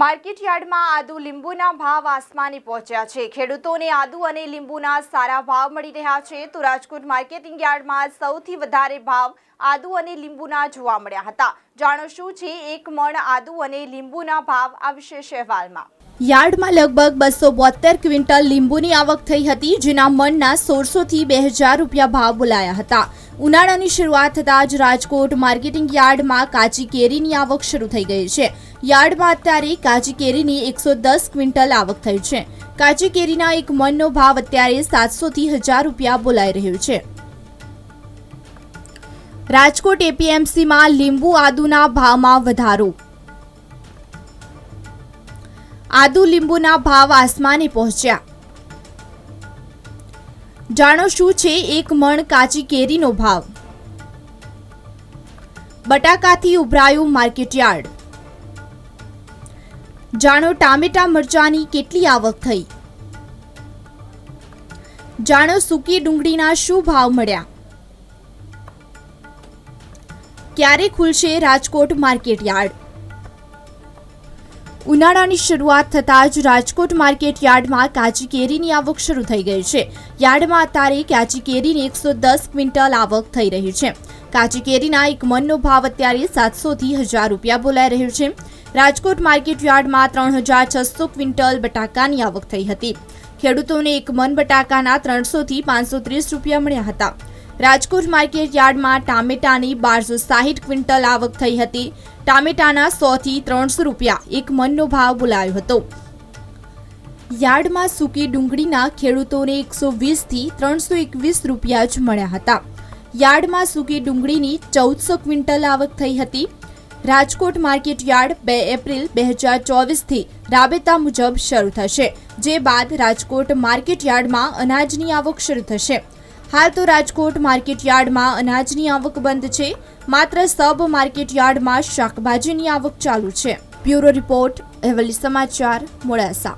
Market યાર્ડમાં આદુ લીંબુના ભાવ આસમાને પહોંચ્યા છે. ખેડૂતોને આદુ અને લીંબુના સારા ભાવ મળી રહ્યા છે તો રાજકોટ માર્કેટિંગ યાર્ડમાં સૌથી વધારે ભાવ આદુ અને લીંબુના જોવા મળ્યા હતા. જાણો શું છે? એક મણ આદુ અને લીંબુના ભાવ આ વિશેષ અહેવાલમાં. યાર્ડમાં લગભગ બસો બોતેર ક્વિન્ટલ લીંબુની આવક થઈ હતી, જેના મણના સોળસોથી બે હજાર રૂપિયા ભાવ બોલાયા હતા. ઉનાળાની શરૂઆત થતાં જ રાજકોટ માર્કેટિંગ યાર્ડમાં કાચી કેરીની આવક શરૂ થઈ ગઈ છે. યાર્ડમાં અત્યારે કાચી કેરીની એકસો દસ ક્વિન્ટલ આવક થઈ છે. કાચી કેરીના એક મણનો ભાવ અત્યારે સાતસોથી હજાર રૂપિયા બોલાઈ રહ્યો છે. રાજકોટ એપીએમસીમાં લીંબુ આદુના ભાવમાં વધારો આદુ લીંબુના ભાવ આસમાને પહોંચ્યા. જાણો શું છે એક મણ કાચી કેરીનો ભાવ? બટાકાથી ઉભરાયું માર્કેટયાર્ડ જાણો ટામેટા મરચાની કેટલી આવક થઈ? જાણો સૂકી ડુંગળીના શું ભાવ મળ્યા? ક્યારે ખુલશે રાજકોટ માર્કેટ યાર્ડ? ઉનાળાની શરૂઆત થતાં જ રાજકોટ માર્કેટ યાર્ડમાં કાચી કેરીની આવક શરૂ થઈ ગઈ છે. યાર્ડમાં અત્યારે કાચી કેરીની એકસો દસ ક્વિન્ટલ આવક થઈ રહી છે. કાચી કેરીના એક મનનો ભાવ અત્યારે સાતસોથી હજાર રૂપિયા બોલાઈ રહ્યો છે. રાજકોટ માર્કેટ યાર્ડમાં ત્રણ હજાર છસો ક્વિન્ટલ બટાકાની આવક થઈ હતી. ખેડૂતોને એક મન બટાકાના ત્રણસોથી પાંચસો ત્રીસ રૂપિયા મળ્યા હતા. રાજકોટ માર્કેટ યાર્ડમાં ટામેટાની બારસો સાહીઠ ક્વિન્ટલ આવક થઈ હતી. ટામેટાના સો થી ત્રણસો રૂપિયા એક મનનો ભાવ બોલાયો હતો. યાર્ડમાં સૂકી ડુંગળીના ખેડૂતોને એકસો વીસથી ત્રણસો એકવીસ રૂપિયા જ મળ્યા હતા. યાર્ડમાં સૂકી ડુંગળીની ચૌદસો ક્વિન્ટલ આવક થઈ હતી. રાજકોટ માર્કેટ યાર્ડ બે એપ્રિલ બે હજાર ચોવીસથી રાબેતા મુજબ શરૂ થશે, જે બાદ રાજકોટ માર્કેટ યાર્ડમાં અનાજની આવક શરૂ થશે. હાલ તો રાજકોટ માર્કેટ યાર્ડમાં અનાજની આવક બંધ છે. માત્ર સબ માર્કેટ યાર્ડમાં શાકભાજીની આવક ચાલુ છે. બ્યુરો રિપોર્ટ, અહેવલી સમાચાર, મોડાસા.